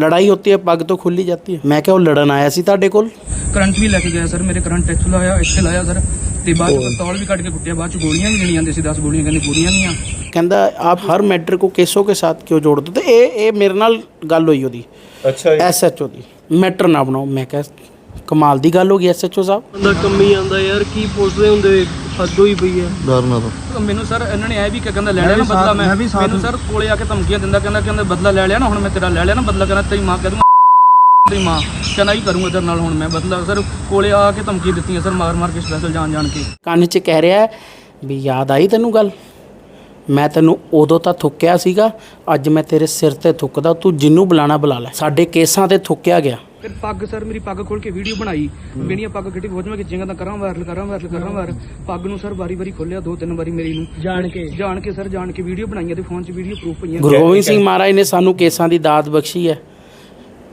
लड़ाई होती है पग तो खुल ही जाती है मैं क्या वो लड़न आया सी ਤੁਹਾਡੇ ਕੋਲ ਕਰੰਟ ਵੀ ਲੈ ਕੇ ਗਿਆ ਸਰ ਮੇਰੇ ਕਰੰਟ ਇੱਥੋਂ ਲਾਇਆ ਇੱਥੇ ਲਾਇਆ ਸਰ ਤੇ ਬਾਅਦ ਚ ਪਿਸਤੌਲ ਵੀ ਕੱਢ ਕੇ ਕੁੱਟਿਆ ਬਾਅਦ ਚ ਗੋਲੀਆਂ ਵੀ ਗਿਣੀ ਜਾਂਦੇ ਸੀ 10 ਗੋਲੀਆਂ ਕਹਿੰਦੇ ਪੂਰੀਆਂ ਗਈਆਂ ਕਹਿੰਦਾ ਆਪ ਹਰ ਮੈਟਰ को केसों के साथ क्यों जोड़ दो ਤੇ ਇਹ ਇਹ ਮੇਰੇ ਨਾਲ ਗੱਲ ਹੋਈ ਉਹਦੀ ਅੱਛਾ ਐਸਐਚਓ ਦੀ ਮੈਟਰ ਨਾ ਬਣਾਓ ਮੈਂ ਕਿਹਾ ਕਮਾਲ ਦੀ ਗੱਲ ਹੋ ਗਈ ਐਸਐਚਓ ਸਾਹਿਬ। ਬੰਦਾ ਕੰਮੀ ਆਂਦਾ ਯਾਰ ਕੀ ਪੁੱਛਦੇ ਹੁੰਦੇ? ਹੱਦ ਹੋਈ ਪਈ ਹੈ। ਡਰਨਾ ਤਾਂ। ਮੈਨੂੰ ਸਰ ਇਹਨਾਂ ਨੇ ਇਹ ਵੀ ਕਿਹਾ ਕਹਿੰਦਾ ਲੈ ਲਿਆ ਨਾ ਬਦਲਾ ਮੈਂ। ਮੈਨੂੰ ਸਰ ਕੋਲੇ ਆ ਕੇ ਧਮਕੀਆਂ ਦਿੰਦਾ ਕਹਿੰਦਾ ਕਹਿੰਦਾ ਬਦਲਾ ਲੈ ਲਿਆ ਨਾ ਹੁਣ ਮੈਂ ਤੇਰਾ ਲੈ ਲਿਆ ਨਾ ਬਦਲਾ ਕਹਿੰਦਾ ਤੇਰੀ ਮਾਂ ਕਹਿ ਦੂੰਗਾ ਤੇਰੀ ਮਾਂ। ਕਹਿੰਦਾ ਹੀ ਕਰੂੰਗਾ ਤੇਰੇ ਨਾਲ ਹੁਣ ਮੈਂ ਬਦਲਾ। ਸਰ ਕੋਲੇ ਆ ਕੇ ਧਮਕੀ ਦਿੱਤੀਆਂ ਸਰ ਮਾਰ ਮਾਰ ਕੇ ਸਪੈਸ਼ਲ ਜਾਣ ਜਾਣ ਕੇ। ਕੰਨ 'ਚ ਕਹਿ ਰਿਹਾ ਵੀ ਯਾਦ ਆਈ ਤੈਨੂੰ ਗੱਲ? ਮੈਂ ਤੈਨੂੰ ਉਦੋਂ ਤਾਂ ਥੁੱਕਿਆ ਸੀਗਾ ਅੱਜ ਮੈਂ ਤੇਰੇ ਸਿਰ ਤੇ ਥੁੱਕਦਾ ਤੂੰ ਜਿੰਨੂੰ ਬੁਲਾਣਾ ਬੁਲਾ ਲੈ। ਸਾਡੇ ਕੇਸਾਂ ਤੇ ਥੁੱਕਿਆ ਗਿਆ। ਫਿਰ ਪੱਗ ਸਰ ਮੇਰੀ ਪੱਗ ਖੋਲ ਕੇ ਵੀਡੀਓ ਬਣਾਈ। ਮੇਰੀਆਂ ਪੱਗ ਕਿੱਡੀ ਫੌਜ ਮੈਂ ਖਿੱਚੀਆਂ ਤਾਂ ਕਰਾਂ ਵਾਇਰਲ ਕਰਾਂ ਵਾਇਰਲ ਕਰਾਂ ਵਾਇਰਲ। ਪੱਗ ਨੂੰ ਸਰ ਵਾਰੀ ਵਾਰੀ ਖੋਲਿਆ ਦੋ ਤਿੰਨ ਵਾਰੀ ਮੇਰੀ ਨੂੰ। ਜਾਣ ਕੇ। ਜਾਣ ਕੇ ਸਰ ਜਾਣ ਕੇ ਵੀਡੀਓ ਬਣਾਈਆਂ ਤੇ ਫੋਨ 'ਚ ਵੀਡੀਓ ਪ੍ਰੂਫ ਪਈਆਂ। ਗੁਰੂ ਗੋਬਿੰਦ ਸਿੰਘ ਮਹਾਰਾਜ ਨੇ ਸਾਨੂੰ ਕੇਸਾਂ ਦੀ ਦਾਤ ਬਖਸ਼ੀ ਹੈ।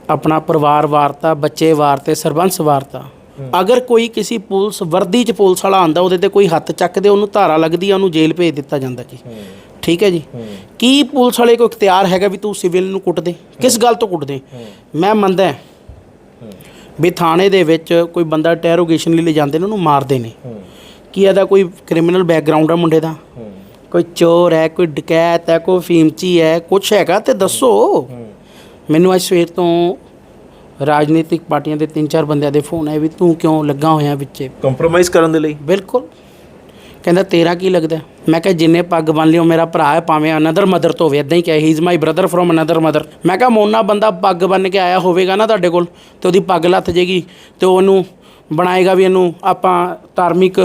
ਆਪਣਾ ਪਰਿਵਾਰ ਵਾਰਤਾ ਬੱਚੇ ਵਾਰਤੇ ਸਰਬੰਸ ਵਾਰਤਾ। ਅਗਰ ਕੋਈ ਕਿਸੇ ਪੁਲਿਸ ਵਰਦੀ 'ਚ ਪੁਲਿਸ ਵਾਲਾ ਆਂਦਾ ਉਹਦੇ ਤੇ ਕੋਈ ਹੱਥ ਚੱਕਦੇ ਉਹਨੂੰ ਧਾਰਾ ਲੱਗਦੀ ਆ ਉਹਨੂੰ ਜੇਲ੍ਹ ਭੇਜ ਦਿੱਤਾ ਜਾਂਦਾ ਜੀ ਠੀਕ ਹੈ ਜੀ? ਕੀ ਪੁਲਿਸ ਵਾਲੇ ਕੋ ਇਖਤਿਆਰ ਹੈਗਾ ਵੀ ਤੂੰ ਸਿਵਲ ਨੂੰ ਕੁੱਟ ਦੇ ਕਿਸ ਗੱਲ ਤੋਂ ਕੁੱਟ ਦੇ ਮੈਂ ਮੰਨਦਾ ਵੀ ਥਾਣੇ ਦੇ ਵਿੱਚ ਕੋਈ ਬੰਦਾ ਟੈਰੋਗੇਸ਼ਨ ਲਈ ਲੈ ਜਾਂਦੇ ਨੇ ਉਹਨੂੰ ਮਾਰਦੇ ਨੇ। ਕੀ ਇਹਦਾ ਕੋਈ ਕ੍ਰਿਮੀਨਲ ਬੈਕਗ੍ਰਾਉਂਡ ਹੈ ਮੁੰਡੇ ਦਾ? ਕੋਈ ਚੋਰ ਹੈ ਕੋਈ ਡਕੈਤ ਹੈ ਕੋਈ ਫੀਮਚੀ ਹੈ ਕੁਛ ਹੈਗਾ ਤੇ ਦੱਸੋ। ਮੈਨੂੰ ਅੱਜ ਸਵੇਰ ਤੋਂ ਰਾਜਨੀਤਿਕ ਪਾਰਟੀਆਂ ਦੇ ਤਿੰਨ ਚਾਰ ਬੰਦਿਆਂ ਦੇ ਫੋਨ ਆਏ ਵੀ ਤੂੰ ਕਿਉਂ ਲੱਗਾ ਹੋਇਆ ਵਿੱਚੇ? ਕੰਪਰੋਮਾਈਜ਼ ਕਰਨ ਦੇ ਲਈ? ਬਿਲਕੁਲ। ਕਹਿੰਦਾ, ਤੇਰਾ ਕੀ ਲੱਗਦਾ ਮੈਂ ਕਿਹਾ, ਜਿੰਨੇ ਪੱਗ ਬੰਨ ਲਿਓ, ਮੇਰਾ ਭਰਾ ਹੈ, ਭਾਵੇਂ ਅਨਦਰ ਮਦਰ ਤੋਂ ਹੋਵੇ ਇਦਾਂ ਹੀ ਕਿਹਾ ਹੀ is my brother from another mother ਮੈਂ ਕਿਹਾ, ਮੋਨਾ ਬੰਦਾ ਪੱਗ ਬੰਨ ਕੇ ਆਇਆ ਹੋਵੇਗਾ ਨਾ ਤੁਹਾਡੇ ਕੋਲ ਤੇ ਉਹਦੀ ਪੱਗ ਲੱਥ ਜੇਗੀ ਤੇ ਉਹਨੂੰ ਬਣਾਏਗਾ ਵੀ ਇਹਨੂੰ ਆਪਾਂ ਧਾਰਮਿਕ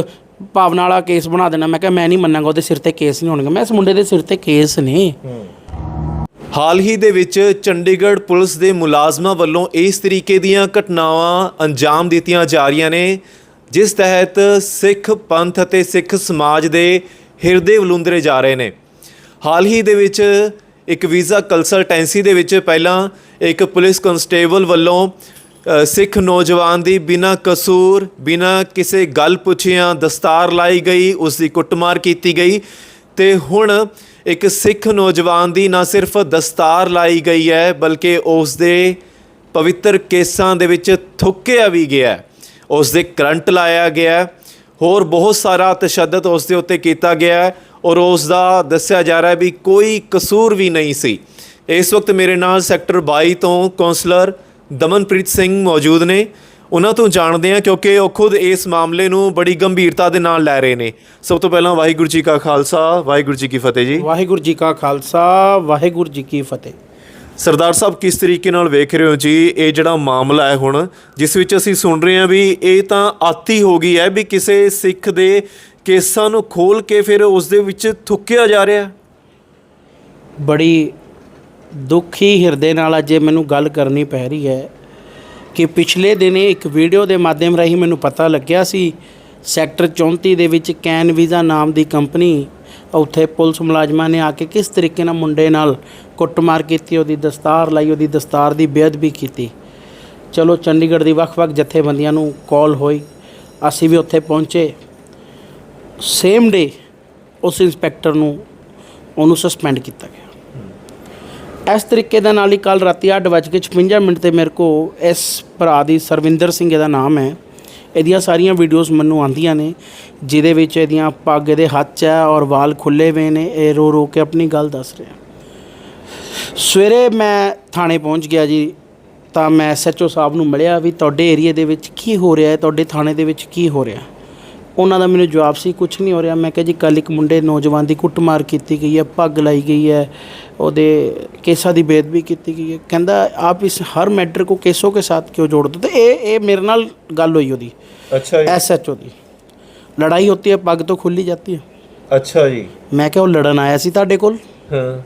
ਭਾਵਨਾ ਵਾਲਾ ਕੇਸ ਬਣਾ ਦੇਣਾ। ਮੈਂ ਕਿਹਾ, ਮੈਂ ਨਹੀਂ ਮੰਨਾਂਗਾ, ਉਹਦੇ ਸਿਰ ਤੇ ਕੇਸ ਨਹੀਂ ਹੋਣਗੇ। ਮੈਂ ਇਸ ਮੁੰਡੇ ਦੇ ਸਿਰ ਤੇ ਕੇਸ ਨੇ। ਹਾਲ ਹੀ ਦੇ ਵਿੱਚ ਚੰਡੀਗੜ੍ਹ ਪੁਲਿਸ ਦੇ ਮੁਲਾਜ਼ਮਾਂ ਵੱਲੋਂ ਇਸ ਤਰੀਕੇ ਦੀਆਂ ਘਟਨਾਵਾਂ ਅੰਜਾਮ ਦਿੱਤੀਆਂ ਜਾ ਰਹੀਆਂ ਨੇ। ਜਿਸ ਤਹਿਤ ਸਿੱਖ ਪੰਥ ਅਤੇ ਸਿੱਖ ਸਮਾਜ ਦੇ ਹਿਰਦੇ ਵਲੂੰਦਰੇ ਜਾ ਰਹੇ ਨੇ ਹਾਲ ਹੀ ਦੇ ਵਿੱਚ ਇੱਕ ਵੀਜ਼ਾ ਕੰਸਲਟੈਂਸੀ ਦੇ ਵਿੱਚ ਪਹਿਲਾਂ ਇੱਕ ਪੁਲਿਸ ਕਨਸਟੇਬਲ ਵੱਲੋਂ ਸਿੱਖ ਨੌਜਵਾਨ ਦੀ ਬਿਨਾਂ ਕਸੂਰ, ਬਿਨਾਂ ਕਿਸੇ ਗੱਲ ਪੁੱਛਿਆਂ ਦਸਤਾਰ ਲਾਈ ਗਈ, ਉਸ ਦੀ ਕੁੱਟਮਾਰ ਕੀਤੀ ਗਈ ਤੇ ਹੁਣ ਇੱਕ ਸਿੱਖ ਨੌਜਵਾਨ ਦੀ ਨਾ ਸਿਰਫ ਦਸਤਾਰ ਲਾਈ ਗਈ ਹੈ, ਬਲਕਿ ਉਸ ਦੇ ਪਵਿੱਤਰ ਕੇਸਾਂ ਦੇ ਵਿੱਚ ਥੁੱਕਿਆ ਵੀ ਗਿਆ ਹੈ। ਉਸ ਦੇ ਕਰੰਟ ਲਾਇਆ ਗਿਆ ਹੋਰ ਬਹੁਤ ਸਾਰਾ ਤਸ਼ੱਦਦ ਉਸ ਦੇ ਉੱਤੇ ਕੀਤਾ ਗਿਆ ਔਰ ਉਸ ਦਾ ਦੱਸਿਆ ਜਾ ਰਿਹਾ ਵੀ ਕੋਈ ਕਸੂਰ ਵੀ ਨਹੀਂ ਸੀ। ਇਸ ਵਕਤ ਮੇਰੇ ਨਾਲ ਸੈਕਟਰ 22 ਤੋਂ ਕਾਉਂਸਲਰ ਦਮਨਪ੍ਰੀਤ ਸਿੰਘ ਮੌਜੂਦ ਨੇ। ਉਹਨਾਂ ਤੋਂ ਜਾਣਦੇ ਹਾਂ ਕਿਉਂਕਿ ਉਹ ਖੁਦ ਇਸ ਮਾਮਲੇ ਨੂੰ ਬੜੀ ਗੰਭੀਰਤਾ ਦੇ ਨਾਲ ਲੈ ਰਹੇ ਨੇ। ਸਭ ਤੋਂ ਪਹਿਲਾਂ ਵਾਹਿਗੁਰੂ ਜੀ ਕਾ ਖਾਲਸਾ, ਵਾਹਿਗੁਰੂ ਜੀ ਕੀ ਫਤਿਹ ਜੀ। ਵਾਹਿਗੁਰੂ ਜੀ ਕਾ ਖਾਲਸਾ, ਵਾਹਿਗੁਰੂ ਜੀ ਕੀ ਫਤਿਹ। ਸਰਦਾਰ ਸਾਹਿਬ, ਕਿਸ ਤਰੀਕੇ ਨਾਲ ਵੇਖ ਰਹੇ ਹੋ ਜੀ? ਇਹ ਜਿਹੜਾ ਮਾਮਲਾ ਹੈ ਹੁਣ, ਜਿਸ ਵਿੱਚ ਅਸੀਂ ਸੁਣ ਰਹੇ ਹਾਂ ਵੀ ਇਹ ਤਾਂ ਆਤੀ ਹੋ ਗਈ ਹੈ ਵੀ ਕਿਸੇ ਸਿੱਖ ਦੇ ਕੇਸਾਂ ਨੂੰ ਖੋਲ ਕੇ ਫਿਰ ਉਸ ਦੇ ਵਿੱਚ ਥੁੱਕਿਆ ਜਾ ਰਿਹਾ ਬੜੀ ਦੁਖੀ ਹਿਰਦੇ ਨਾਲ ਅੱਜ ਇਹ ਮੈਨੂੰ ਗੱਲ ਕਰਨੀ ਪੈ ਰਹੀ ਹੈ ਕਿ ਪਿਛਲੇ ਦਿਨੇ ਇੱਕ ਵੀਡੀਓ ਦੇ ਮਾਧਿਅਮ ਰਾਹੀਂ ਮੈਨੂੰ ਪਤਾ ਲੱਗਿਆ ਸੀ, ਸੈਕਟਰ 34 ਦੇ ਵਿੱਚ ਕੈਨ ਵੀਜ਼ਾ ਨਾਮ ਦੀ ਕੰਪਨੀ ਉੱਥੇ ਪੁਲਿਸ ਮੁਲਾਜ਼ਮਾਂ ਨੇ ਆ ਕੇ ਕਿਸ ਤਰੀਕੇ ਨਾਲ ਮੁੰਡੇ ਨਾਲ ਕੁੱਟਮਾਰ ਕੀਤੀ, ਉਹਦੀ ਦਸਤਾਰ ਲਾਈ, ਉਹਦੀ ਦਸਤਾਰ ਦੀ ਬੇਅਦਬੀ ਕੀਤੀ। ਚਲੋ, ਚੰਡੀਗੜ੍ਹ ਦੀ ਵੱਖ-ਵੱਖ ਜਥੇਬੰਦੀਆਂ ਨੂੰ ਕਾਲ ਹੋਈ। ਅਸੀਂ ਵੀ ਉੱਥੇ ਪਹੁੰਚੇ। ਸੇਮ ਡੇ ਉਸ ਇੰਸਪੈਕਟਰ ਨੂੰ ਉਹਨੂੰ ਸਸਪੈਂਡ ਕੀਤਾ ਗਿਆ। ਇਸ ਤਰੀਕੇ ਦੇ ਨਾਲ ਹੀ ਕੱਲ ਰਾਤੀ 8:56 ਮਿੰਟ ਤੇ ਮੇਰੇ ਕੋ ਇਸ ਭਰਾ ਦੀ ਸਰਵਿੰਦਰ ਸਿੰਘ ਇਹਦਾ ਨਾਮ ਹੈ। ਇਹਦੀਆਂ ਸਾਰੀਆਂ ਵੀਡੀਓਜ਼ ਮੈਨੂੰ ਆਉਂਦੀਆਂ ਨੇ, ਜਿਹਦੇ ਵਿੱਚ ਇਹਦੀਆਂ ਪੱਗ ਇਹਦੇ ਹੱਥ 'ਚ ਹੈ ਔਰ ਵਾਲ ਖੁੱਲੇ ਹੋਏ ਨੇ, ਇਹ ਰੋ ਰੋ ਕੇ ਆਪਣੀ ਗੱਲ ਦੱਸ ਰਿਹਾ। ਸਵੇਰੇ ਮੈਂ ਥਾਣੇ ਪਹੁੰਚ ਗਿਆ ਜੀ, ਤਾਂ ਮੈਂ ਐਸਐਚਓ ਸਾਹਿਬ ਨੂੰ ਮਿਲਿਆ ਵੀ ਤੁਹਾਡੇ ਏਰੀਆ ਦੇ ਵਿੱਚ ਕੀ ਹੋ ਰਿਹਾ ਹੈ, ਤੁਹਾਡੇ ਥਾਣੇ ਦੇ ਵਿੱਚ ਕੀ ਹੋ ਰਿਹਾ ਉਹਨਾਂ ਦਾ ਮੈਨੂੰ ਜਵਾਬ ਸੀ ਕੁਝ ਨਹੀਂ ਹੋ ਰਿਹਾ। ਮੈਂ ਕਿਹਾ ਜੀ ਕੱਲ ਇੱਕ ਮੁੰਡੇ ਨੌਜਵਾਨ ਦੀ ਕੁੱਟਮਾਰ ਕੀਤੀ ਗਈ ਹੈ, ਪੱਗ ਲਾਈ ਗਈ ਹੈ ਉਹਦੇ ਕੇਸਾਂ ਦੀ ਬੇਦਬੀ ਕੀਤੀ ਗਈ ਹੈ। ਕਹਿੰਦਾ ਆਪ ਇਸ ਹਰ ਮੈਟਰ ਕੋ ਕੇਸੋਂ ਕੇ ਸਾਥ ਕਿਉਂ ਜੋੜ ਤੇ ਇਹ ਇਹ ਮੇਰੇ ਨਾਲ ਗੱਲ ਹੋਈ ਉਹਦੀ। ਅੱਛਾ ਜੀ। ਐਸਐਚਓ ਦੀ। ਲੜਾਈ ਹੁੰਦੀ ਹੈ ਪੱਗ ਤੋਂ ਖੁੱਲੀ ਜਾਂਦੀ ਹੈ। ਅੱਛਾ ਜੀ। ਮੈਂ ਕਿਹਾ ਉਹ ਲੜਨ ਆਇਆ ਸੀ ਤੁਹਾਡੇ ਕੋਲ? ਹਾਂ।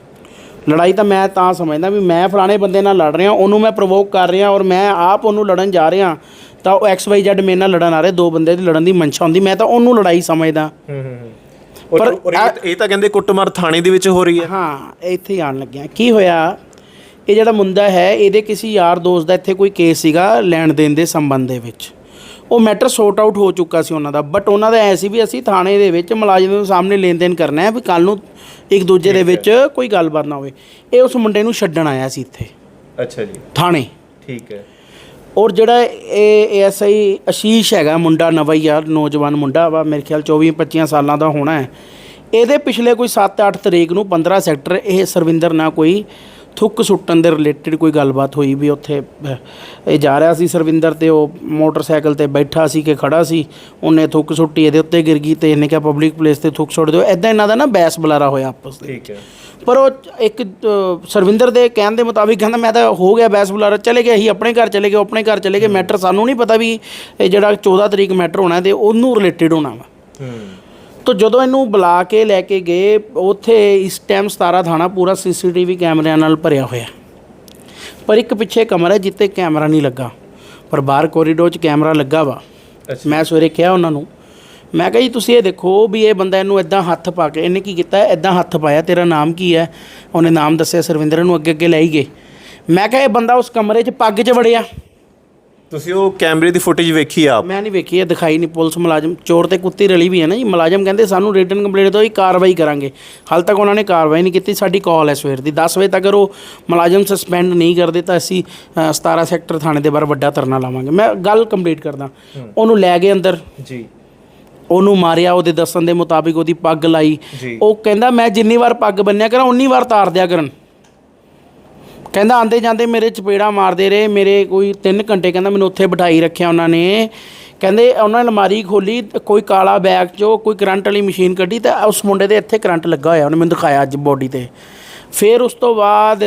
ਲੜਾਈ ਤਾਂ ਮੈਂ ਤਾਂ ਸਮਝਦਾ ਵੀ ਮੈਂ ਫਲਾਣੇ ਬੰਦੇ ਨਾਲ ਲੜ ਰਿਹਾ ਉਹਨੂੰ ਮੈਂ ਪ੍ਰੋਵੋਕ ਕਰ ਰਿਹਾ ਔਰ ਮੈਂ ਆਪ ਉਹਨੂੰ ਲੜਨ ਜਾ ਰਿਹਾ ਤਾਂ ਉਹ ਐਕਸ ਵਾਈ ਜ਼ੈਡ ਮੇਰੇ ਨਾਲ ਲੜਨ ਆ ਰਹੇ ਦੋ ਬੰਦੇ ਦੀ ਲੜਨ ਦੀ ਮਨਸ਼ਾ ਹੁੰਦੀ ਮੈਂ ਤਾਂ ਉਹਨੂੰ ਲੜਾਈ ਸਮਝਦਾ। ਹੂੰ ਹੂੰ। ਪਰ ਇਹ- ਤਾਂ ਕਹਿੰਦੇ ਕੁੱਟਮਾਰ ਥਾਣੇ ਦੇ ਵਿੱਚ ਹੋ ਰਹੀ ਹੈ। ਹਾਂ ਇੱਥੇ ਹੀ ਆਣ ਲੱਗਿਆ। ਕੀ ਹੋਇਆ? ਇਹ ਜਿਹੜਾ ਮੁੰਡਾ ਹੈ ਇਹਦੇ ਕਿਸੇ ਯਾਰ ਦੋਸਤ ਦਾ ਇੱਥੇ ਕੋਈ ਕੇਸ ਸੀਗਾ ਲੈਣ ਦੇਣ ਦੇ ਸੰਬੰਧ ਦੇ ਵਿੱਚ। ਉਹ ਮੈਟਰ ਸੌਟ ਆਊਟ ਹੋ ਚੁੱਕਾ ਸੀ ਉਹਨਾਂ ਦਾ। ਬਟ ਉਹਨਾਂ ਦਾ ਐ ਸੀ ਵੀ ਅਸੀਂ ਥਾਣੇ ਦੇ ਵਿੱਚ ਮੁਲਾਜ਼ਮ ਦੇ ਸਾਹਮਣੇ ਲੈਣ ਦੇਣ ਕਰਨਾ ਹੈ ਵੀ ਕੱਲ ਨੂੰ ਇੱਕ ਦੂਜੇ ਦੇ ਵਿੱਚ ਕੋਈ ਗੱਲਬਾਤ ਨਾ ਹੋਵੇ। ਇਹ ਉਸ ਮੁੰਡੇ ਨੂੰ ਛੱਡਣ ਆਇਆ ਸੀ ਇੱਥੇ। ਅੱਛਾ ਜੀ। ਥਾਣੇ। ਠੀਕ ਹੈ। ਔਰ ਜਿਹੜਾ ਇਹ ਐਸਆਈ ਆਸ਼ੀਸ਼ ਹੈਗਾ ਮੁੰਡਾ ਨਵਾਂ ਹੀ ਆ ਨੌਜਵਾਨ ਮੁੰਡਾ ਵਾ ਮੇਰੇ ਖਿਆਲ 24 25 ਸਾਲਾਂ ਦਾ ਹੋਣਾ ਹੈ। ਇਹਦੇ ਪਿਛਲੇ ਕੋਈ 7-8 ਤਰੀਕ ਨੂੰ 15 ਸੈਕਟਰ ਇਹ ਸਰਵਿੰਦਰ ਨਾਲ ਕੋਈ ਥੁੱਕ ਸੁੱਟਣ ਦੇ ਰਿਲੇਟਡ ਕੋਈ ਗੱਲਬਾਤ ਹੋਈ ਵੀ ਉੱਥੇ ਇਹ ਜਾ ਰਿਹਾ ਸੀ ਸਰਵਿੰਦਰ ਤੇ ਉਹ ਮੋਟਰਸਾਈਕਲ ਤੇ ਬੈਠਾ ਸੀ ਕਿ ਖੜਾ ਸੀ ਉਹਨੇ ਥੁੱਕ ਸੁੱਟੀ ਇਹਦੇ ਉੱਤੇ ਗਿਰ ਗਈ ਤੇ ਇਹਨੇ ਕਿਹਾ ਪਬਲਿਕ ਪਲੇਸ ਤੇ ਥੁੱਕ ਸੁੱਟ ਦਿਓ। ਐਦਾਂ ਇਹਨਾਂ ਦਾ ਨਾ ਬੈਸ ਬੁਲਾਰਾ ਹੋਇਆ ਆਪਸ ਦੇ ਠੀਕ ਹੈ। ਪਰ ਉਹ ਇੱਕ ਸਰਵਿੰਦਰ ਦੇ ਕਹਿਣ ਦੇ ਮੁਤਾਬਿਕ ਕਹਿੰਦਾ ਮੈਂ ਤਾਂ ਹੋ ਗਿਆ ਬੈਸ ਬੁਲਾਰਾ ਚਲੇ ਗਏ ਅਸੀਂ ਆਪਣੇ ਘਰ ਚਲੇ ਗਏ ਆਪਣੇ ਘਰ ਚਲੇ ਗਏ ਮੈਟਰ ਸਾਨੂੰ ਨਹੀਂ ਪਤਾ ਵੀ ਇਹ ਜਿਹੜਾ 14 ਤਰੀਕ ਮੈਟਰ ਹੋਣਾ ਤੇ ਉਹਨੂੰ ਰਿਲੇਟਡ ਹੋਣਾ ਵਾ। ਤੋ ਜਦੋਂ ਇਹਨੂੰ ਬੁਲਾ ਕੇ ਲੈ ਕੇ ਗਏ ਉੱਥੇ ਇਸ ਟਾਈਮ 17 ਥਾਣਾ ਪੂਰਾ ਸੀਸੀਟੀਵੀ ਕੈਮਰਿਆਂ ਨਾਲ ਭਰਿਆ ਹੋਇਆ। ਪਰ ਇੱਕ ਪਿੱਛੇ ਕਮਰਾ ਜਿੱਤੇ ਕੈਮਰਾ ਨਹੀਂ ਲੱਗਾ ਪਰ ਬਾਹਰ ਕੋਰੀਡੋਰ 'ਚ ਕੈਮਰਾ ਲੱਗਾ ਵਾ। ਮੈਂ ਸਵੇਰੇ ਕਿਹਾ ਉਹਨਾਂ ਨੂੰ ਮੈਂ ਕਿਹਾ ਜੀ ਤੁਸੀਂ ਇਹ ਦੇਖੋ ਵੀ ਇਹ ਬੰਦਾ ਇਹਨੂੰ ਇਦਾਂ ਹੱਥ ਪਾ ਕੇ ਇਹਨੇ ਕੀ ਕੀਤਾ? ਇਦਾਂ ਹੱਥ ਪਾਇਆ ਤੇਰਾ ਨਾਮ ਕੀ ਹੈ? ਉਹਨੇ ਨਾਮ ਦੱਸਿਆ ਸਰਵਿੰਦਰ ਨੂੰ ਅੱਗੇ ਅੱਗੇ ਲੈ ਹੀ ਗਏ। ਮੈਂ ਕਿਹਾ ਇਹ ਬੰਦਾ ਉਸ ਕਮਰੇ 'ਚ ਪੱਗ 'ਚ ਵੜਿਆ। ਤੁਸੀਂ ਉਹ ਕੈਮਰੇ ਦੀ ਫੁਟੇਜ ਵੇਖੀ ਆਪ? ਮੈਂ ਨਹੀਂ ਵੇਖੀ ਇਹ ਦਿਖਾਈ ਨਹੀਂ। ਪੁਲਿਸ ਮੁਲਾਜ਼ਮ ਚੋਰ ਤੇ ਕੁੱਤੀ ਰਲੀ ਵੀ ਹੈ ਨਾ ਜੀ। ਮੁਲਾਜ਼ਮ ਕਹਿੰਦੇ ਸਾਨੂੰ ਰਿਟਨ ਕੰਪਲੇਂਟ ਤੋਂ ਹੀ ਕਾਰਵਾਈ ਕਰਾਂਗੇ। ਹਾਲ ਤੱਕ ਉਹਨਾਂ ਨੇ ਕਾਰਵਾਈ ਨਹੀਂ ਕੀਤੀ। ਸਾਡੀ ਕਾਲ ਹੈ ਸਵੇਰ ਦੀ। 10 ਵਜੇ ਤੱਕ ਉਹ ਮੁਲਾਜ਼ਮ ਸਸਪੈਂਡ ਨਹੀਂ ਕਰਦੇ ਤਾਂ ਅਸੀਂ ਅ, 17 ਸੈਕਟਰ ਥਾਣੇ ਦੇ ਬਾਹਰ ਵੱਡਾ ਧਰਨਾ ਲਾਵਾਂਗੇ। ਮੈਂ ਗੱਲ ਕੰਪਲੀਟ ਕਰਦਾ। ਉਹਨੂੰ ਲੈ ਗਏ ਅੰਦਰ। ਜੀ। ਉਹਨੂੰ ਮਾਰਿਆ ਉਹਦੇ ਦੱਸਣ ਦੇ ਮੁਤਾਬਿਕ ਉਹਦੀ ਪੱਗ ਲਾਈ। ਉਹ ਕਹਿੰਦਾ ਮੈਂ ਜਿੰਨੀ ਵਾਰ ਪੱਗ ਬੰਨਿਆ ਕਰਾਂ ਉਨੀ ਵਾਰ ਤਾਰ ਦਿਆ ਕਰਨ। ਕਹਿੰਦਾ ਆਂਦੇ ਜਾਂਦੇ ਮੇਰੇ ਚਪੇੜਾ ਮਾਰਦੇ ਰਹੇ ਮੇਰੇ ਕੋਈ 3 ਘੰਟੇ ਕਹਿੰਦਾ ਮੈਨੂੰ ਉੱਥੇ ਬਿਠਾਈ ਰੱਖਿਆ ਉਹਨਾਂ ਨੇ। ਕਹਿੰਦੇ ਉਹਨਾਂ ਨੇ ਅਲਮਾਰੀ ਖੋਲੀ ਕੋਈ ਕਾਲਾ ਬੈਗ ਚੋਂ ਕੋਈ ਕਰੰਟ ਵਾਲੀ ਮਸ਼ੀਨ ਕੱਢੀ ਤੇ ਉਸ ਮੁੰਡੇ ਦੇ ਇੱਥੇ ਕਰੰਟ ਲੱਗਾ ਹੋਇਆ ਉਹਨੇ ਮੈਨੂੰ ਦਿਖਾਇਆ ਅੱਜ ਬੋਡੀ ਤੇ। ਫਿਰ ਉਸ ਤੋਂ ਬਾਅਦ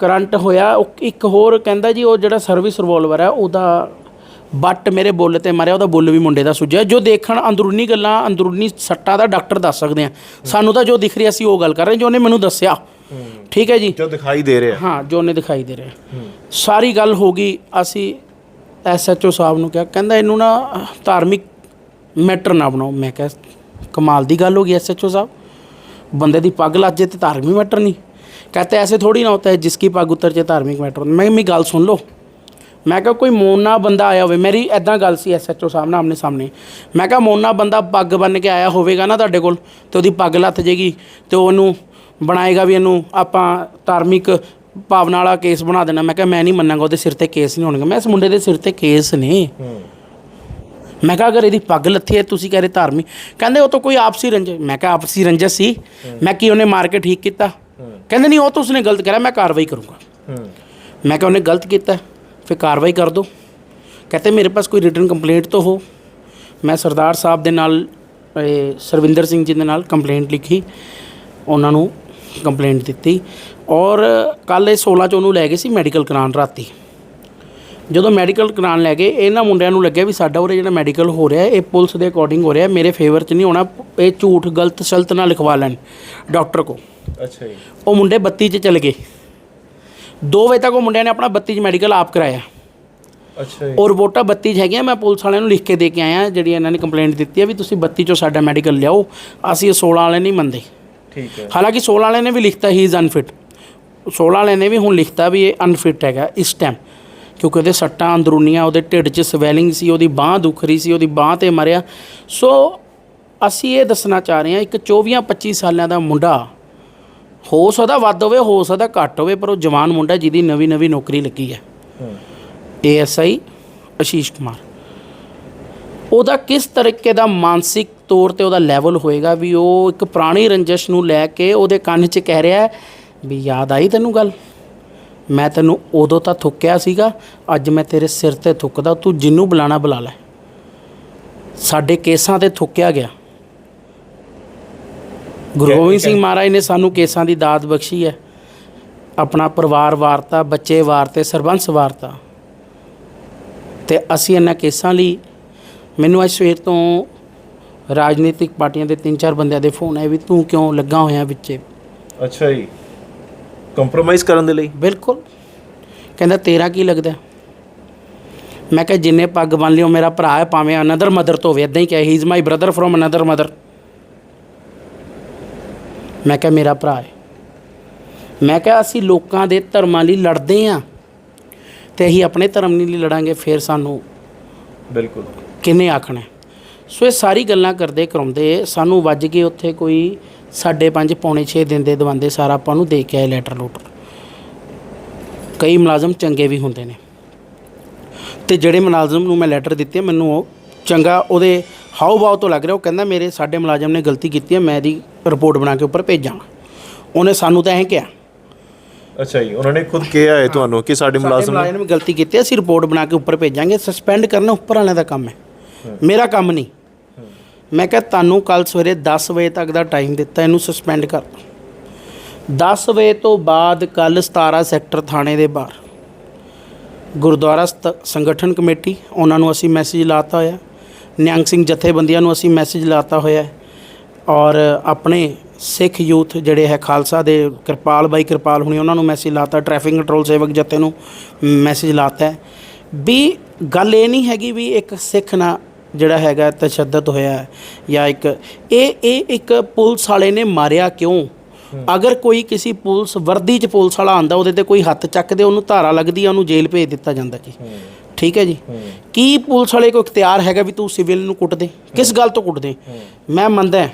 ਕਰੰਟ ਹੋਇਆ ਇੱਕ ਹੋਰ ਕਹਿੰਦਾ ਜੀ ਉਹ ਜਿਹੜਾ ਸਰਵਿਸ ਰਿਵੋਲਵਰ ਹੈ ਉਹਦਾ ਬੱਟ ਮੇਰੇ ਬੁੱਲ ਤੇ ਮਾਰਿਆ ਉਹਦਾ ਬੁੱਲ ਵੀ ਮੁੰਡੇ ਦਾ ਸੁੱਜਿਆ। ਜੋ ਦੇਖਣ ਅੰਦਰੂਨੀ ਗੱਲਾਂ ਅੰਦਰੂਨੀ ਸੱਟਾਂ ਦਾ ਡਾਕਟਰ ਦੱਸ ਸਕਦੇ ਆ। ਸਾਨੂੰ ਤਾਂ ਜੋ ਦਿਖ ਰਿਹਾ ਸੀ ਉਹ ਗੱਲ ਕਰ ਰਹੇ ਜੋ ਉਹਨੇ ਮੈਨੂੰ ਦੱਸਿਆ। ਠੀਕ ਹੈ ਜੀ? ਜੋ ਦਿਖਾਈ ਦੇ ਰਿਹਾ। ਹਾਂ ਜੋ ਉਹਨੇ ਦਿਖਾਈ ਦੇ ਰਿਹਾ। ਸਾਰੀ ਗੱਲ ਹੋ ਗਈ ਅਸੀਂ ਐਸਐਚਓ ਸਾਹਿਬ ਨੂੰ ਕਿਹਾ। ਕਹਿੰਦਾ ਇਹਨੂੰ ਨਾ ਧਾਰਮਿਕ ਮੈਟਰ ਨਾ ਬਣਾਓ। ਮੈਂ ਕਿਹਾ ਕਮਾਲ ਦੀ ਗੱਲ ਹੋ ਗਈ ਐਸਐਚਓ ਸਾਹਿਬ। ਬੰਦੇ ਦੀ ਪੱਗ ਲੱਜ ਤੇ ਧਾਰਮਿਕ ਮੈਟਰ ਨਹੀਂ। ਕਹਤੇ ਐਸੇ ਥੋੜੀ ਨਾ ਹੋਤਾ ਹੈ ਜਿसकी ਪੱਗ ਉਤਰ ਜੇ ਧਾਰਮਿਕ ਮੈਟਰ। ਮੈਂ ਮੇਰੀ ਗੱਲ ਸੁਣ ਲਓ। ਮੈਂ ਕਿਹਾ ਕੋਈ ਮੋਨਾ ਬੰਦਾ ਆਇਆ ਹੋਵੇ ਮੇਰੀ ਐਦਾਂ ਗੱਲ ਸੀ ਐਸਐਚਓ ਸਾਹਿਬ ਨਾਲ ਆਮਨੇ ਸਾਹਮਣੇ। ਮੈਂ ਕਿਹਾ ਮੋਨਾ ਬੰਦਾ ਪੱਗ ਬੰਨ ਕੇ ਆਇਆ ਹੋਵੇਗਾ ਨਾ ਤੁਹਾਡੇ ਕੋਲ ਤੇ ਉਹਦੀ ਪੱਗ ਲੱਥ ਜੇਗੀ ਤੇ ਉਹਨੂੰ ਬਣਾਏਗਾ ਵੀ ਇਹਨੂੰ ਆਪਾਂ ਧਾਰਮਿਕ ਭਾਵਨਾ ਵਾਲਾ ਕੇਸ ਬਣਾ ਦੇਣਾ। ਮੈਂ ਕਿਹਾ ਮੈਂ ਨਹੀਂ ਮੰਨਾਂਗਾ ਉਹਦੇ ਸਿਰ ਤੇ ਕੇਸ ਨਹੀਂ ਹੋਣਗੇ। ਮੈਂ ਇਸ ਮੁੰਡੇ ਦੇ ਸਿਰ ਤੇ ਕੇਸ ਨੇ। ਮੈਂ ਕਿਹਾ ਅਗਰ ਇਹਦੀ ਪੱਗ ਲੱਥੀ ਹੈ ਤੁਸੀਂ ਕਹਿ ਰਹੇ ਧਾਰਮਿਕ। ਕਹਿੰਦੇ ਉਹ ਤਾਂ ਕੋਈ ਆਪਸੀ ਰੰਜਿਸ਼ ਮੈਂ ਕਿਹਾ ਆਪਸੀ ਰੰਜਿਸ਼ ਸੀ। ਮੈਂ ਕੀ ਉਹਨੇ ਮਾਰ ਕੇ ਠੀਕ ਕੀਤਾ। ਕਹਿੰਦੇ ਨਹੀਂ ਉਹ ਤਾਂ ਉਸਨੇ ਗਲਤ ਕਰਿਆ ਮੈਂ ਕਾਰਵਾਈ ਕਰੂੰਗਾ। ਮੈਂ ਕਿਹਾ ਉਹਨੇ ਗਲਤ ਕੀਤਾ। ਫਿਰ ਕਾਰਵਾਈ ਕਰ ਦੋ ਕਹਤੇ ਮੇਰੇ ਪਾਸ ਕੋਈ ਰਿਟਨ ਕੰਪਲੇਂਟ ਤਾਂ ਹੋ। ਮੈਂ ਸਰਦਾਰ ਸਾਹਿਬ ਦੇ ਨਾਲ ਸਰਵਿੰਦਰ ਸਿੰਘ ਜੀ ਦੇ ਨਾਲ ਕੰਪਲੇਂਟ ਲਿਖੀ। ਉਹਨਾਂ ਨੂੰ ਕੰਪਲੇਂਟ ਦਿੱਤੀ। ਔਰ ਕੱਲ ਇਹ 16 ਚ ਉਹਨੂੰ ਲੈ ਗਏ ਸੀ ਮੈਡੀਕਲ ਕਰਾਉਣ ਰਾਤੀ। ਜਦੋਂ ਮੈਡੀਕਲ ਕਰਾਉਣ ਲੈ ਗਏ ਇਹਨਾਂ ਮੁੰਡਿਆਂ ਨੂੰ ਲੱਗਿਆ ਵੀ ਸਾਡਾ ਉਰੇ ਜਿਹੜਾ ਮੈਡੀਕਲ ਹੋ ਰਿਹਾ ਇਹ ਪੁਲਿਸ ਦੇ ਅਕੋਰਡਿੰਗ ਹੋ ਰਿਹਾ ਮੇਰੇ ਫੇਵਰ 'ਚ ਨਹੀਂ ਹੋਣਾ ਇਹ ਝੂਠ ਗਲਤ ਸਲਤ ਨਾ ਲਿਖਵਾ ਲੈਣ ਡਾਕਟਰ ਕੋ। ਅੱਛਾ ਜੀ। ਉਹ ਮੁੰਡੇ 32 ਚ ਚਲੇ ਗਏ। 2 ਵਜੇ ਤੱਕ ਉਹ ਮੁੰਡਿਆਂ ਨੇ ਆਪਣਾ 32 ਚ ਮੈਡੀਕਲ ਆਪ ਕਰਾਇਆ। ਅੱਛਾ ਜੀ। ਉਹ ਰਿਪੋਰਟਾਂ 32 ਚ ਹੈਗੀਆਂ ਮੈਂ ਪੁਲਿਸ ਵਾਲਿਆਂ ਨੂੰ ਲਿਖ ਕੇ ਦੇ ਕੇ ਆਇਆ ਜਿਹੜੀ ਇਹਨਾਂ ਨੇ ਕੰਪਲੇਂਟ ਦਿੱਤੀ ਹੈ ਵੀ ਤੁਸੀਂ 32 ਚੋਂ ਸਾਡਾ ਮੈਡੀਕਲ ਲਿਆਓ ਅਸੀਂ ਇਹ 16 ਵਾਲੇ ਨਹੀਂ ਮੰਨਦੇ। ਠੀਕ ਹੈ। ਹਾਲਾਂਕਿ 16 ਵਾਲੇ ਨੇ ਵੀ ਲਿਖਤਾ ਹੀ ਇਜ਼ ਅਨਫਿਟ 16 ਵਾਲੇ ਨੇ ਵੀ ਹੁਣ ਲਿਖਤਾ ਵੀ ਇਹ ਅਨਫਿਟ ਹੈਗਾ ਇਸ ਟਾਈਮ ਕਿਉਂਕਿ ਉਹਦੇ ਸੱਟਾਂ ਅੰਦਰੂਨੀਆਂ ਉਹਦੇ ਢਿੱਡ 'ਚ ਸਵੈਲਿੰਗ ਸੀ ਉਹਦੀ ਬਾਹ ਦੁਖ ਰਹੀ ਸੀ ਉਹਦੀ ਬਾਹ ਤੇ ਮਰਿਆ। ਸੋ ਅਸੀਂ ਇਹ ਦੱਸਣਾ ਚਾਹ ਰਹੇ ਹਾਂ ਇੱਕ 24 25 ਸਾਲਾਂ ਦਾ ਮੁੰਡਾ ਹੋ ਸਕਦਾ, ਵੱਧ ਹੋਵੇ, ਹੋ ਸਕਦਾ, ਘੱਟ ਹੋਵੇ, ਪਰ ਉਹ ਜਵਾਨ ਮੁੰਡਾ ਜਿਹਦੀ ਨਵੀਂ ਨਵੀਂ ਨੌਕਰੀ ਲੱਗੀ ਹੈ। ਹੂੰ ਏਐਸਆਈ ਆਸ਼ੀਸ਼ ਕੁਮਾਰ। ਉਹਦਾ ਕਿਸ ਤਰੀਕੇ ਦਾ ਮਾਨਸਿਕ ਤੌਰ ਤੇ ਉਹਦਾ ਲੈਵਲ ਹੋਏਗਾ ਵੀ ਉਹ ਇੱਕ ਪੁਰਾਣੀ ਰੰਜਸ਼ ਨੂੰ ਲੈ ਕੇ ਉਹਦੇ ਕੰਨ 'ਚ ਕਹਿ ਰਿਹਾ ਵੀ ਯਾਦ ਆਈ ਤੈਨੂੰ ਗੱਲ? ਮੈਂ ਤੈਨੂੰ ਉਦੋਂ ਤਾਂ ਥੁੱਕਿਆ ਸੀਗਾ, ਅੱਜ ਮੈਂ ਤੇਰੇ ਸਿਰ ਤੇ ਥੁੱਕਦਾ, ਤੂੰ ਜਿੰਨੂੰ ਬੁਲਾਣਾ ਬੁਲਾ ਲੈ। ਸਾਡੇ ਕੇਸਾਂ ਤੇ ਥੁੱਕਿਆ ਗਿਆ। ਗੁਰੂ ਗੋਬਿੰਦ ਸਿੰਘ ਮਹਾਰਾਜ ਨੇ ਸਾਨੂੰ ਕੇਸਾਂ ਦੀ ਦਾਤ ਬਖਸ਼ੀ ਹੈ। ਆਪਣਾ ਪਰਿਵਾਰ ਵਾਰਤਾ ਬੱਚੇ ਵਾਰਤੇ ਸਰਬੰਸ ਵਾਰਤਾ। ਤੇ ਅਸੀਂ ਇਹਨਾਂ ਕੇਸਾਂ ਲਈ ਮੈਨੂੰ ਅੱਜ ਸਵੇਰ ਤੋਂ ਰਾਜਨੀਤਿਕ ਪਾਰਟੀਆਂ ਦੇ ਤਿੰਨ ਚਾਰ ਬੰਦਿਆਂ ਦੇ ਫੋਨ ਆਏ ਵੀ ਤੂੰ ਕਿਉਂ ਲੱਗਾ ਹੋਇਆ ਵਿੱਚੇ? ਅੱਛਾ ਜੀ। ਕੰਪਰੋਮਾਈਜ਼ ਕਰਨ ਦੇ ਲਈ? ਬਿਲਕੁਲ। ਕਹਿੰਦਾ ਤੇਰਾ ਕੀ ਲੱਗਦਾ? ਮੈਂ ਕਿਹਾ ਜਿੰਨੇ ਪੱਗ ਬੰਨ ਲਿਓ ਮੇਰਾ ਭਰਾ ਹੈ ਭਾਵੇਂ ਅਨਦਰ ਮਦਰ ਤੋਂ ਹੋਵੇ ਇਦਾਂ ਹੀ ਕਿਹਾ ਹੀ is my brother from another mother ਮੈਂ ਕਿਹਾ ਮੇਰਾ ਭਰਾ ਹੈ ਮੈਂ ਕਿਹਾ ਅਸੀਂ ਲੋਕਾਂ ਦੇ ਧਰਮਾਂ ਲਈ ਲੜਦੇ ਆ ਤੇ ਅਸੀਂ ਆਪਣੇ ਧਰਮ ਲਈ ਲੜਾਂਗੇ ਫਿਰ ਸਾਨੂੰ ਬਿਲਕੁਲ। ਕਿੰਨੇ ਆਖਣਾ? ਸੋ ਇਹ ਸਾਰੀ ਗੱਲਾਂ ਕਰਦੇ ਕਰਾਉਂਦੇ ਸਾਨੂੰ ਵੱਜ ਗਏ ਉੱਥੇ ਕੋਈ 5.5 ਪੌਣੇ 6 ਦਿਨ ਦੇ ਦਵਾਂਦੇ ਸਾਰਾ ਆਪਾਂ ਨੂੰ ਦੇ ਕੇ ਆਏ ਲੈਟਰ ਲੂਟਰ ਕਈ ਮੁਲਾਜ਼ਮ ਚੰਗੇ ਵੀ ਹੁੰਦੇ ਨੇ। ਤੇ ਜਿਹੜੇ ਮੁਲਾਜ਼ਮ ਨੂੰ ਮੈਂ ਲੈਟਰ ਦਿੱਤੀ ਮੈਨੂੰ ਉਹ ਚੰਗਾ ਉਹਦੇ ਹਾਉ ਭਾਵ ਤੋਂ ਲੱਗ ਰਿਹਾ ਉਹ ਕਹਿੰਦਾ ਮੇਰੇ ਸਾਡੇ ਮੁਲਾਜ਼ਮ ਨੇ ਗਲਤੀ ਕੀਤੀ ਹੈ ਮੈਂ ਇਹਦੀ ਰਿਪੋਰਟ ਬਣਾ ਕੇ ਉੱਪਰ ਭੇਜਾਂਗਾ। ਉਹਨੇ ਸਾਨੂੰ ਤਾਂ ਐਂ ਕਿਹਾ। ਅੱਛਾ ਜੀ ਉਹਨਾਂ ਨੇ ਖੁਦ ਕਿਹਾ ਹੈ ਤੁਹਾਨੂੰ ਕਿ ਸਾਡੇ ਮੁਲਾਜ਼ਮ ਨੇ ਮੁਲਾਜ਼ਮ ਨੇ ਗਲਤੀ ਕੀਤੀ ਹੈ, ਅਸੀਂ ਰਿਪੋਰਟ ਬਣਾ ਕੇ ਉੱਪਰ ਭੇਜਾਂਗੇ ਸਸਪੈਂਡ ਕਰਨਾ ਉੱਪਰ ਵਾਲਿਆਂ ਦਾ ਕੰਮ ਹੈ। ਮੇਰਾ ਕੰਮ ਨਹੀਂ। ਮੈਂ ਕਿਹਾ ਤੁਹਾਨੂੰ ਕੱਲ ਸਵੇਰੇ 10 ਵਜੇ ਤੱਕ ਦਾ ਟਾਈਮ ਦਿੱਤਾ ਇਹਨੂੰ ਸਸਪੈਂਡ ਕਰ 10 ਵਜੇ ਤੋਂ ਬਾਅਦ ਕੱਲ 17 ਸੈਕਟਰ ਥਾਣੇ ਦੇ ਬਾਹਰ। ਗੁਰਦੁਆਰਾ ਸਤ- ਸੰਗਠਨ ਕਮੇਟੀ ਉਹਨਾਂ ਨੂੰ ਅਸੀਂ ਮੈਸੇਜ ਲਾਤਾ ਹੋਇਆ। ਨਿਹੰਗ ਸਿੰਘ ਜਥੇਬੰਦੀਆਂ ਨੂੰ ਅਸੀਂ ਮੈਸੇਜ ਲਾਤਾ ਹੋਇਆ ਹੈ ਔਰ ਆਪਣੇ ਸਿੱਖ ਯੂਥ ਜਿਹੜੇ ਹੈ ਖਾਲਸਾ ਦੇ ਕਿਰਪਾਲ ਬਾਈ ਕਿਰਪਾਲ ਹੁਣੀ ਉਹਨਾਂ ਨੂੰ ਮੈਸੇਜ ਲਾਤਾ ਟ੍ਰੈਫਿਕ ਕੰਟਰੋਲ ਸੇਵਕ ਜਥੇ ਨੂੰ ਮੈਸੇਜ ਲਾਤਾ ਹੈ। ਵੀ ਗੱਲ ਇਹ ਨਹੀਂ ਹੈਗੀ ਵੀ ਇੱਕ ਸਿੱਖ ਨਾ ਜਿਹੜਾ ਹੈਗਾ ਤਸ਼ੱਦਦ ਹੋਇਆ ਹੈ ਜਾਂ ਇੱਕ ਇਹ ਇਹ ਇੱਕ ਪੁਲਿਸ ਵਾਲੇ ਨੇ ਮਾਰਿਆ ਕਿਉਂ? ਅਗਰ ਕੋਈ ਕਿਸੇ ਪੁਲਿਸ ਵਰਦੀ 'ਚ ਪੁਲਿਸ ਵਾਲਾ ਆਂਦਾ ਉਹਦੇ ਤੇ ਕੋਈ ਹੱਥ ਚੱਕਦੇ, ਉਹਨੂੰ ਧਾਰਾ ਲੱਗਦੀ ਹੈ ਉਹਨੂੰ ਜੇਲ੍ਹ ਭੇਜ ਦਿੱਤਾ ਜਾਂਦਾ ਜੀ। ਠੀਕ ਹੈ ਜੀ? ਕੀ ਪੁਲਿਸ ਵਾਲੇ ਕੋਲ ਇਖਤਿਆਰ ਹੈਗਾ ਵੀ ਤੂੰ ਸਿਵਲ ਨੂੰ ਕੁੱਟ ਦੇ? ਕਿਸ ਗੱਲ ਤੋਂ ਕੁੱਟ ਦੇ? ਮੈਂ ਮੰਨਦਾ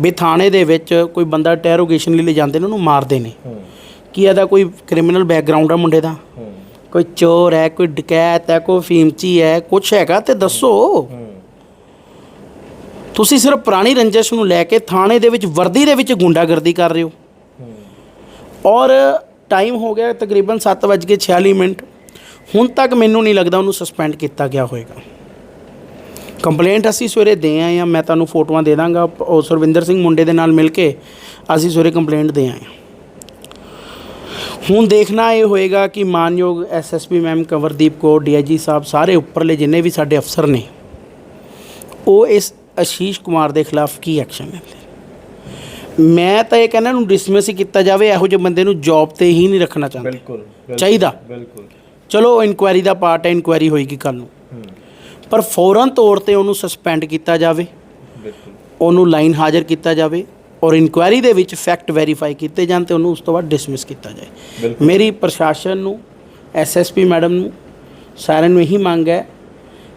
ਵੀ ਥਾਣੇ ਦੇ ਵਿੱਚ ਕੋਈ ਬੰਦਾ ਟੈਰੋਗੇਸ਼ਨ ਲਈ ਲੈ ਜਾਂਦੇ ਨੇ ਉਹਨੂੰ ਮਾਰਦੇ ਨੇ। ਕੀ ਇਹਦਾ ਕੋਈ ਕ੍ਰਿਮੀਨਲ ਬੈਕਗ੍ਰਾਉਂਡ ਆ ਮੁੰਡੇ ਦਾ? ਕੋਈ ਚੋਰ ਹੈ ਕੋਈ ਡਕੈਤ ਹੈ ਕੋਈ ਫੀਮਚੀ ਹੈ ਕੁਛ ਹੈਗਾ ਤੇ ਦੱਸੋ। ਤੁਸੀਂ ਸਿਰਫ ਪੁਰਾਣੀ ਰੰਜਿਸ਼ ਨੂੰ ਲੈ ਕੇ ਥਾਣੇ ਦੇ ਵਿੱਚ ਵਰਦੀ ਦੇ ਵਿੱਚ ਗੁੰਡਾਗਰਦੀ ਕਰ ਰਹੇ ਹੋ। ਔਰ ਟਾਈਮ ਹੋ ਗਿਆ ਤਕਰੀਬਨ 7:46 ਮਿੰਟ। ਹੁਣ ਤੱਕ ਮੈਨੂੰ ਨਹੀਂ ਲੱਗਦਾ ਉਹਨੂੰ ਸਸਪੈਂਡ ਕੀਤਾ ਗਿਆ ਹੋਵੇਗਾ ਕੰਪਲੇਂਟ ਅਸੀਂ ਸਵੇਰੇ ਦੇ ਆਏ ਹਾਂ ਮੈਂ ਤੁਹਾਨੂੰ ਫੋਟੋਆਂ ਦੇ ਦਾਂਗਾ। ਉਹ ਸੁਰਵਿੰਦਰ ਸਿੰਘ ਮੁੰਡੇ ਦੇ ਨਾਲ ਮਿਲ ਕੇ ਅਸੀਂ ਸਵੇਰੇ ਕੰਪਲੇਂਟ ਦੇ ਆਏ ਹਾਂ। ਹੁਣ ਦੇਖਣਾ ਇਹ ਹੋਏਗਾ ਕਿ ਮਾਨਯੋਗ SSP ma'am Kanwardeep Kaur DIG ਸਾਹਿਬ ਸਾਰੇ ਉੱਪਰਲੇ ਜਿੰਨੇ ਵੀ ਸਾਡੇ ਅਫਸਰ ਨੇ ਉਹ ਇਸ ਆਸ਼ੀਸ਼ ਕੁਮਾਰ ਦੇ ਖਿਲਾਫ ਕੀ ਐਕਸ਼ਨ ਲੈਂਦੇ ਮੈਂ ਤਾਂ ਇਹ ਕਹਿੰਦਾ ਨੂੰ ਡਿਸਮਿਸ ਹੀ ਕੀਤਾ ਜਾਵੇ ਇਹੋ ਜਿਹੇ ਬੰਦੇ ਨੂੰ ਜੌਬ ਤੇ ਹੀ ਨਹੀਂ ਰੱਖਣਾ ਚਾਹੁੰਦੇ। ਬਿਲਕੁਲ ਚਾਹੀਦਾ। ਬਿਲਕੁਲ। ਚਲੋ ਇਨਕੁਆਇਰੀ ਦਾ ਪਾਰਟ ਹੈ ਇਨਕੁਆਇਰੀ ਹੋਏਗੀ ਕੱਲ ਨੂੰ। ਪਰ ਫੌਰਨ ਤੌਰ ਤੇ ਉਹਨੂੰ ਸਸਪੈਂਡ ਕੀਤਾ ਜਾਵੇ। ਬਿਲਕੁਲ। ਉਹਨੂੰ ਲਾਈਨ ਹਾਜ਼ਰ ਕੀਤਾ ਜਾਵੇ ਔਰ ਇਨਕੁਆਇਰੀ ਦੇ ਵਿੱਚ ਫੈਕਟ ਵੈਰੀਫਾਈ ਕੀਤੇ ਜਾਣ ਤੇ ਉਹਨੂੰ ਉਸ ਤੋਂ ਬਾਅਦ ਡਿਸਮਿਸ ਕੀਤਾ ਜਾਏ। ਮੇਰੀ ਪ੍ਰਸ਼ਾਸਨ ਨੂੰ ਐਸਐਸਪੀ ਮੈਡਮ ਨੂੰ ਸਾਰਿਆਂ ਨੂੰ ਇਹੀ ਮੰਗ ਹੈ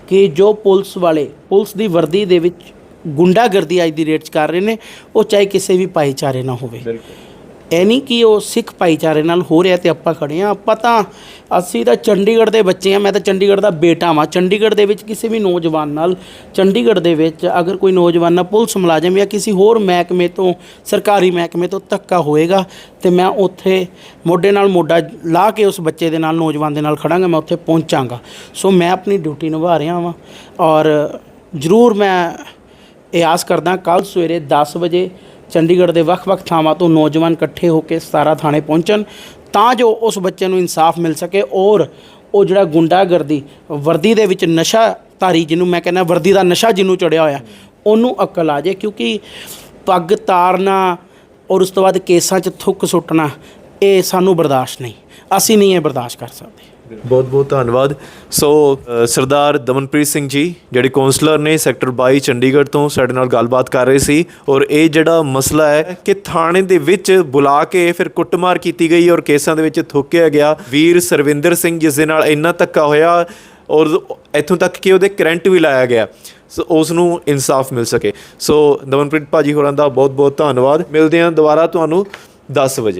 ਕਿ ਜੋ ਪੁਲਿਸ ਵਾਲੇ ਪੁਲਿਸ ਦੀ ਵਰਦੀ ਦੇ ਵਿੱਚ ਗੁੰਡਾਗਰਦੀ ਅੱਜ ਦੀ ਰੇਟ 'ਚ ਕਰ ਰਹੇ ਨੇ ਉਹ ਚਾਹੇ ਕਿਸੇ ਵੀ ਭਾਈਚਾਰੇ ਨਾਲ ਹੋਵੇ। ਬਿਲਕੁਲ। ਇਹ ਨਹੀਂ ਕਿ ਉਹ ਸਿੱਖ ਭਾਈਚਾਰੇ ਨਾਲ ਹੋ ਰਿਹਾ ਤੇ ਆਪਾਂ ਖੜੇ ਆ ਆਪਾਂ ਤਾਂ ਅਸੀਂ ਤਾਂ ਚੰਡੀਗੜ੍ਹ ਦੇ ਬੱਚੇ ਆ ਮੈਂ ਤਾਂ ਚੰਡੀਗੜ੍ਹ ਦਾ ਬੇਟਾ ਵਾਂ। ਚੰਡੀਗੜ੍ਹ ਦੇ ਵਿੱਚ ਕਿਸੇ ਵੀ ਨੌਜਵਾਨ ਨਾਲ, ਚੰਡੀਗੜ੍ਹ ਦੇ ਵਿੱਚ ਅਗਰ ਕੋਈ ਨੌਜਵਾਨ ਨਾਲ ਪੁਲਿਸ ਮੁਲਾਜ਼ਮ ਜਾਂ ਕਿਸੇ ਹੋਰ ਮਹਿਕਮੇ ਤੋਂ, ਸਰਕਾਰੀ ਮਹਿਕਮੇ ਤੋਂ ਧੱਕਾ ਹੋਏਗਾ ਤੇ ਮੈਂ ਉੱਥੇ ਮੋਢੇ ਨਾਲ ਮੋਢਾ ਲਾ ਕੇ ਉਸ ਬੱਚੇ ਦੇ ਨਾਲ, ਨੌਜਵਾਨ ਦੇ ਨਾਲ ਖੜਾਂਗਾ, ਮੈਂ ਉੱਥੇ ਪਹੁੰਚਾਂਗਾ। ਸੋ ਮੈਂ ਆਪਣੀ ਡਿਊਟੀ ਨਿਭਾ ਰਿਹਾ ਵਾਂ ਔਰ ਜ਼ਰੂਰ ਮੈਂ ਇਹ ਆਸ ਕਰਦਾ ਕੱਲ ਸਵੇਰੇ 10 ਵਜੇ ਚੰਡੀਗੜ੍ਹ ਦੇ ਵੱਖ-ਵੱਖ ਥਾਵਾਂ ਤੋਂ ਨੌਜਵਾਨ ਇਕੱਠੇ ਹੋ ਕੇ 17 ਥਾਣੇ ਪਹੁੰਚਣ ਤਾਂ ਜੋ ਉਸ ਬੱਚੇ ਨੂੰ ਇਨਸਾਫ ਮਿਲ ਸਕੇ ਔਰ ਉਹ ਜਿਹੜਾ ਗੁੰਡਾਗਰਦੀ, ਵਰਦੀ ਦੇ ਵਿੱਚ ਨਸ਼ਾ ਧਾਰੀ ਜਿਹਨੂੰ ਮੈਂ ਕਹਿੰਦਾ ਵਰਦੀ ਦਾ ਨਸ਼ਾ ਜਿਹਨੂੰ ਚੜਿਆ ਹੋਇਆ, ਉਹਨੂੰ ਅਕਲ ਆ ਜਾਏ ਕਿਉਂਕਿ ਪੱਗ ਤਾਰਨਾ ਔਰ ਉਸ ਤੋਂ ਬਾਅਦ ਕੇਸਾਂ 'ਚ ਥੁੱਕ ਸੁੱਟਣਾ, ਇਹ ਸਾਨੂੰ ਬਰਦਾਸ਼ਤ ਨਹੀਂ। ਅਸੀਂ ਨਹੀਂ ਇਹ ਬਰਦਾਸ਼ਤ ਕਰ ਸਕਦੇ। ਬਹੁਤ ਬਹੁਤ ਧੰਨਵਾਦ। ਸੋ ਸਰਦਾਰ ਦਮਨਪ੍ਰੀਤ ਸਿੰਘ ਜੀ, ਜਿਹੜੇ ਕਾਉਂਸਲਰ ਨੇ ਸੈਕਟਰ 22 ਚੰਡੀਗੜ੍ਹ ਤੋਂ ਸਾਡੇ ਨਾਲ ਗੱਲਬਾਤ ਕਰ ਰਹੇ ਸੀ ਔਰ ਇਹ ਜਿਹੜਾ ਮਸਲਾ ਹੈ ਕਿ ਥਾਣੇ ਦੇ ਵਿੱਚ ਬੁਲਾ ਕੇ ਫਿਰ ਕੁੱਟਮਾਰ ਕੀਤੀ ਗਈ ਔਰ ਕੇਸਾਂ ਦੇ ਵਿੱਚ ਥੁੱਕਿਆ ਗਿਆ। ਵੀਰ ਸਰਵਿੰਦਰ ਸਿੰਘ, ਜਿਸ ਦੇ ਨਾਲ ਇੰਨਾ ਧੱਕਾ ਹੋਇਆ ਔਰ ਇੱਥੋਂ ਤੱਕ ਕਿ ਉਹਦੇ ਕਰੰਟ ਵੀ ਲਾਇਆ ਗਿਆ, ਸੋ ਉਸ ਨੂੰ ਇਨਸਾਫ ਮਿਲ ਸਕੇ। ਸੋ ਦਮਨਪ੍ਰੀਤ ਭਾਜੀ ਹੋਰਾਂ ਦਾ ਬਹੁਤ ਬਹੁਤ ਧੰਨਵਾਦ। ਮਿਲਦੇ ਹਾਂ ਦੁਬਾਰਾ ਤੁਹਾਨੂੰ 10 ਵਜੇ।